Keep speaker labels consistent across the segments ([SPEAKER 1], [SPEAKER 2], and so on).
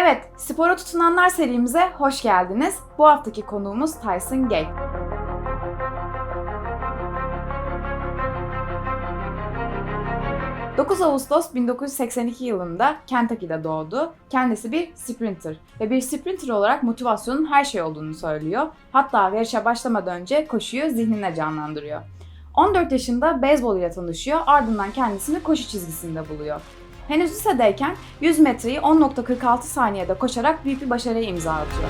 [SPEAKER 1] Evet, spora tutunanlar serimize hoş geldiniz. Bu haftaki konuğumuz Tyson Gay. ...9 Ağustos 1982 yılında Kentucky'de doğdu. Kendisi bir sprinter ve bir sprinter olarak motivasyonun her şey olduğunu söylüyor. Hatta yarışa başlamadan önce koşuyu zihnine canlandırıyor. 14 yaşında beyzbol ile tanışıyor, ardından kendisini koşu çizgisinde buluyor. Henüz lisedeyken 100 metreyi 10.46 saniyede koşarak büyük bir başarıya imza atıyor.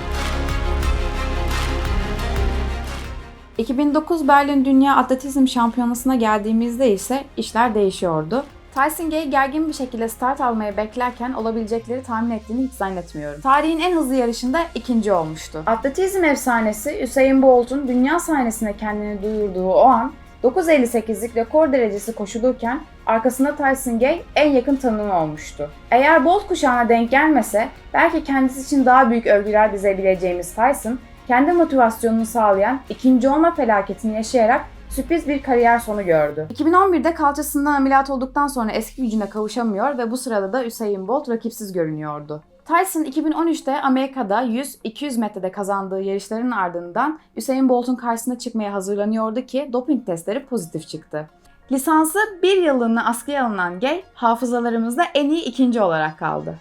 [SPEAKER 1] 2009 Berlin Dünya Atletizm Şampiyonası'na geldiğimizde ise işler değişiyordu. Tyson Gay gergin bir şekilde start almayı beklerken olabilecekleri tahmin ettiğini hiç zannetmiyorum. Tarihin en hızlı yarışında ikinci olmuştu. Atletizm efsanesi Usain Bolt'un dünya sahnesine kendini duyurduğu o an 9.58'lik rekor derecesi koşulurken arkasında Tyson Gay en yakın tanımı olmuştu. Eğer Bolt kuşağına denk gelmese belki kendisi için daha büyük övgüler dizebileceğimiz Tyson, kendi motivasyonunu sağlayan ikinci olma felaketini yaşayarak sürpriz bir kariyer sonu gördü. 2011'de kalçasından ameliyat olduktan sonra eski gücüne kavuşamıyor ve bu sırada da Usain Bolt rakipsiz görünüyordu. Tyson 2013'te Amerika'da 100-200 metrede kazandığı yarışların ardından Usain Bolt'un karşısına çıkmaya hazırlanıyordu ki doping testleri pozitif çıktı. Lisansı bir yıllığına askıya alınan Gay, hafızalarımızda en iyi ikinci olarak kaldı.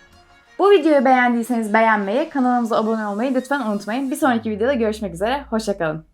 [SPEAKER 1] Bu videoyu beğendiyseniz beğenmeyi, kanalımıza abone olmayı lütfen unutmayın. Bir sonraki videoda görüşmek üzere, hoşçakalın.